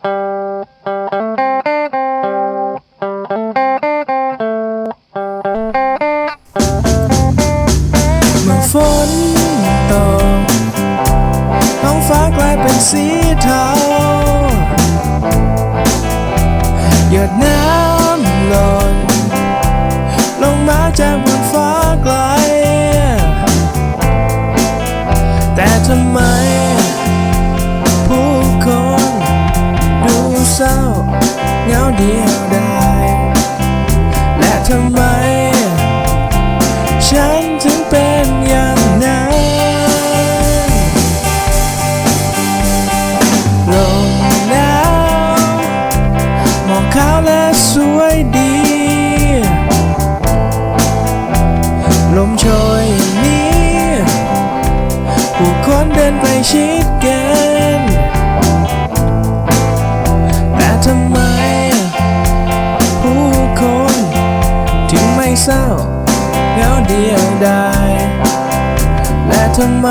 เมื่อฝนตกท้องฟ้ากลายเป็นสีเทาหยดน้ำหล่นลงมาจากบนฟ้าไกล แต่ทำไม เดียวดายและทำไม ฉันถึงเป็นอย่างนั้นลมหนาวหมอกขาวและสวยดี ลมโชยนี้ผู้คนเดินไปชิดกัน ศร้าเหงาเดียวดายและทำไม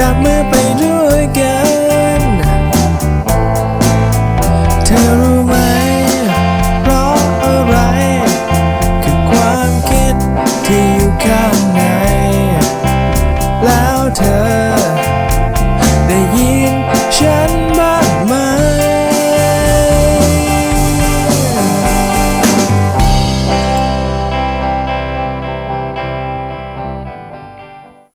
จับมือไปด้วย